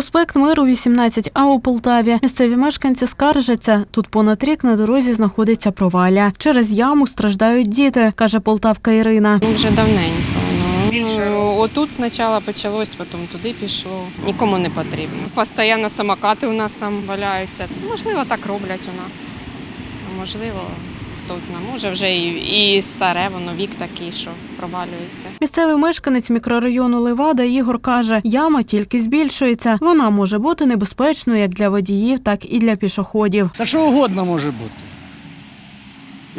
Проспект Миру 18А у Полтаві. Місцеві мешканці скаржаться. Тут понад рік на дорозі знаходиться проваля. Через яму страждають діти, каже полтавка Ірина. Ну, вже давненько. Ну, отут спочатку почалось, потім туди пішло. Нікому не потрібно. Постійно самокати у нас там валяються. Можливо, так роблять у нас. А Можливо, хто знає. Може вже і, і старе, воно вік такий, що провалюється. Місцевий мешканець мікрорайону Левада Ігор каже, яма тільки збільшується. Вона може бути небезпечною як для водіїв, так і для пішоходів. Та що угодно може бути.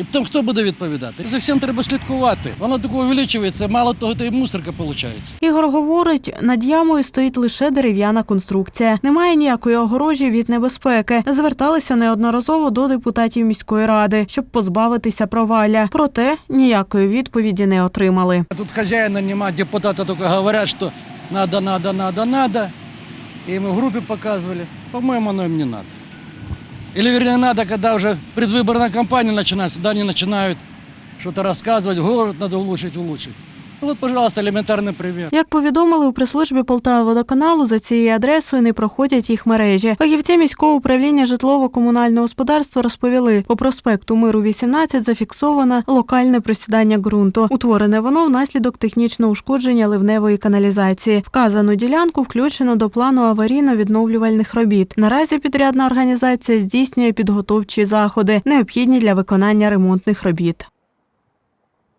І потім хто буде відповідати? За всім треба слідкувати. Воно таке увеличується, мало того, то і мусорка виходить. Ігор говорить, над ямою стоїть лише дерев'яна конструкція. Немає ніякої огорожі від небезпеки. Зверталися неодноразово до депутатів міської ради, щоб позбавитися провалля. Проте ніякої відповіді не отримали. Тут хазяїна нема, депутати тільки говорять, що надо, надо, надо, надо. І ми в групі показували. По-моєму, воно їм не надо. Или, вернее, надо, когда уже предвыборная кампания начинается, тогда они начинают что-то рассказывать, город надо улучшить, улучшить. Вот, пожалуйста, элементарный пример. Як повідомили у прес-службі Полтава водоканалу, за цією адресою не проходять їх мережі. Фахівці міського управління житлово-комунального господарства розповіли, по проспекту Миру 18 зафіксовано локальне просідання ґрунту. Утворене воно внаслідок технічного ушкодження ливневої каналізації. Вказану ділянку включено до плану аварійно-відновлювальних робіт. Наразі підрядна організація здійснює підготовчі заходи, необхідні для виконання ремонтних робіт.